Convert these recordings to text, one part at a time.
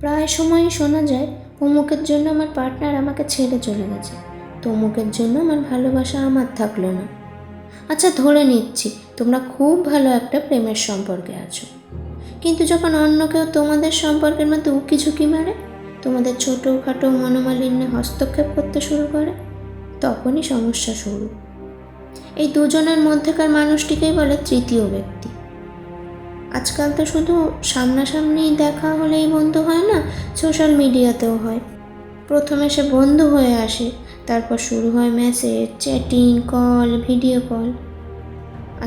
প্রায় সময়ই শোনা যায়, অমুকের জন্য আমার পার্টনার আমাকে ছেড়ে চলে গেছে। তমুকের জন্য আমার ভালোবাসা আমার থাকল না। আচ্ছা ধরে নিচ্ছি, তোমরা খুব ভালো একটা প্রেমের সম্পর্কে আছো। কিন্তু যখন অন্য কেউ তোমাদের সম্পর্কের মধ্যে উকি ঝুঁকি মারে, তোমাদের ছোটোখাটো মনোমালিন্যে হস্তক্ষেপ করতে শুরু করে, তখনই সমস্যা শুরু। এই দুজনের মধ্যেকার মানুষটিকেই বলে তৃতীয় ব্যক্তি। আজকাল তো শুধু সামনাসামনি দেখা হলেই বন্ধু হয় না সোশ্যাল মিডিয়াতেও হয়। প্রথমে সে বন্ধু হয়ে আসে, তারপর শুরু হয় message chatting call video call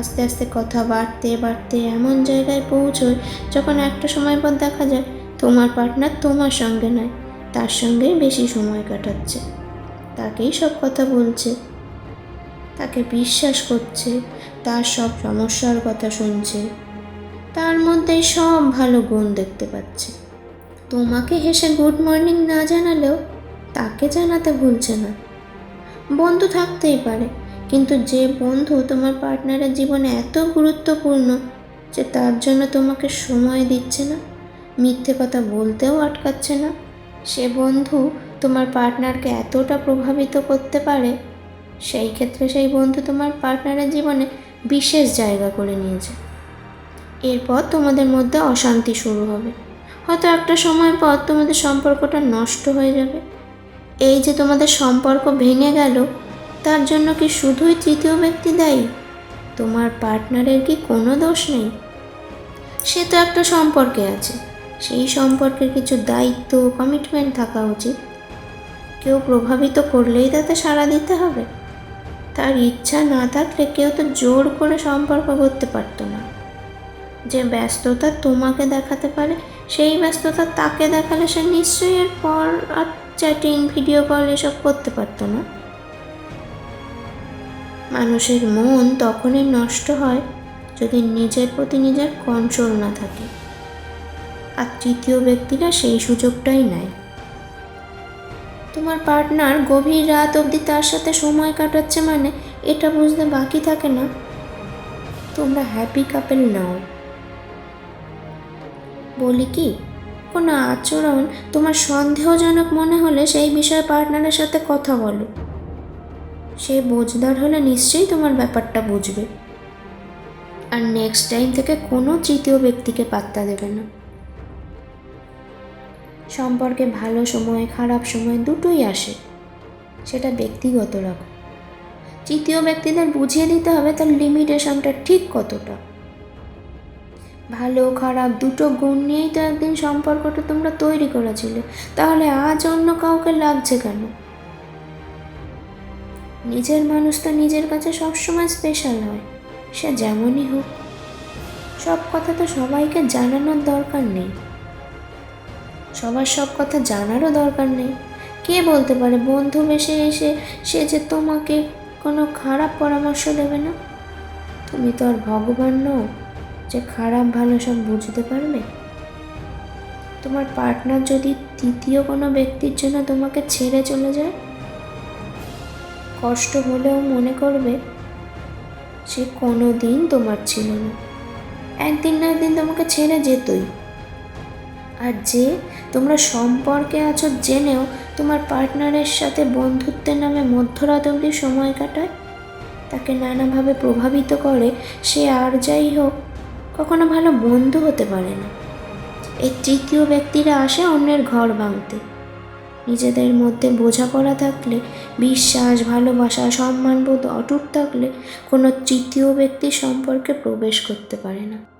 আস্তে আস্তে কথা বাড়তে বাড়তে এমন জায়গায় পৌঁছয় যখন একটা সময় পর দেখা যায় তোমার পার্টনার তোমার সঙ্গে নয়, তার সঙ্গেই বেশি সময় কাটাচ্ছে। তাকেই সব কথা বলছে, তাকে বিশ্বাস করছে, তার সব সমস্যার কথা শুনছে। তার মধ্যেই সব ভালো গুণ দেখতে পাচ্ছে। তোমাকে হেসে গুড মর্নিং না জানালেও তাকে জানাতে ভুলছে না। বন্ধু থাকতেই পারে, কিন্তু যে বন্ধু তোমার পার্টনারের জীবনে এত গুরুত্বপূর্ণ যে তার জন্য তোমাকে সময় দিচ্ছে না, মিথ্যে কথা বলতেও আটকাচ্ছে না, সে বন্ধু তোমার পার্টনারকে এতটা প্রভাবিত করতে পারে, সেই ক্ষেত্রে সেই বন্ধু তোমার পার্টনারের জীবনে বিশেষ জায়গা করে নিয়েছে। এরপর তোমাদের মধ্যে অশান্তি শুরু হবে। হয়তো একটা সময় পর তোমাদের সম্পর্কটা নষ্ট হয়ে যাবে। এই যে তোমাদের সম্পর্ক ভেঙে গেল, তার জন্য কি শুধুই তৃতীয় ব্যক্তি দায়ী? তোমার পার্টনারের কি কোনো দোষ নেই? সে তো একটা সম্পর্কে আছে। সেই সম্পর্কের কিছু দায়িত্ব কমিটমেন্ট থাকা উচিত। কেউ প্রভাবিত করলেই তাতে সাড়া দিতে হবে। তার ইচ্ছা না থাকলে কেউ তো জোর করে সম্পর্ক করতে পারতো না। যে ব্যস্ততা তোমাকে দেখাতে পারে, সেই ব্যস্ততা তাকে দেখালে সে নিশ্চয়ই এর পর আর চ্যাটিং, ভিডিও কল এসব করতে পারতো না। মানুষের মন তখনই নষ্ট হয় যদি নিজের প্রতি নিজের কন্ট্রোল না থাকে। আর তৃতীয় ব্যক্তিরা সেই সুযোগটাই নেয়। তোমার পার্টনার গভীর রাত অবধি তার সাথে সময় কাটাচ্ছে মানে এটা বুঝতে বাকি থাকে না। তোমরা হ্যাপি কাপেল নাও। বলি কি, কোনো আচরণ তোমার সন্দেহজনক মনে হলে সেই বিষয়ে পার্টনারের সাথে কথা বলো। সে বোঝদার হলে নিশ্চয়ই তোমার ব্যাপারটা বুঝবে। আর নেক্সট টাইম থেকে কোনো তৃতীয় ব্যক্তিকে পাত্তা দেবে না। সম্পর্কে ভালো সময়, খারাপ সময় দুটোই আসে, সেটা ব্যক্তিগত রাখো। তৃতীয় ব্যক্তিদের বুঝিয়ে দিতে হবে তার লিমিটেশনটা ঠিক কতটা। ভালো, খারাপ, দুটো গুণ নিয়েই তো একদিন সম্পর্কটা তোমরা তৈরি করেছিলে। তাহলে আজ অন্য কাউকে লাগছে কেন? নিজের মানুষ তো নিজের কাছে সবসময় স্পেশাল হয়। সে যেমনই হোক। সব কথা তো সবাইকে জানানোর দরকার নেই। সবার সব কথা জানারও দরকার নেই। কে বলতে পারে, বন্ধু বেশে এসে সে যে তোমাকে কোনো খারাপ পরামর্শ দেবে না? তুমি তো আর ভগবান নও। যে খারাপ ভালো সব বুঝতে পারবে? তোমার পার্টনার যদি তৃতীয় কোনো ব্যক্তির জন্য তোমাকে ছেড়ে চলে যায়, কষ্ট হলেও মনে করবে সে কোনো দিন তোমার ছিল না। একদিন না একদিন তোমাকে ছেড়ে যেতই। আর যে তোমরা সম্পর্কে আছো জেনেও তোমার পার্টনারের সাথে বন্ধুত্বের নামে মধ্যরাত অবধি সময় কাটায়, তাকে নানাভাবে প্রভাবিত করে, সে আর যাই হোক কখনো ভালো বন্ধু হতে পারে না। এই তৃতীয় ব্যক্তিরা আসে অন্যের ঘর ভাঙতে। নিজেদের মধ্যে বোঝাপড়া থাকলে, বিশ্বাস, ভালোবাসা, সম্মানবোধ অটুট থাকলে কোনো তৃতীয় ব্যক্তি সম্পর্কে প্রবেশ করতে পারে না।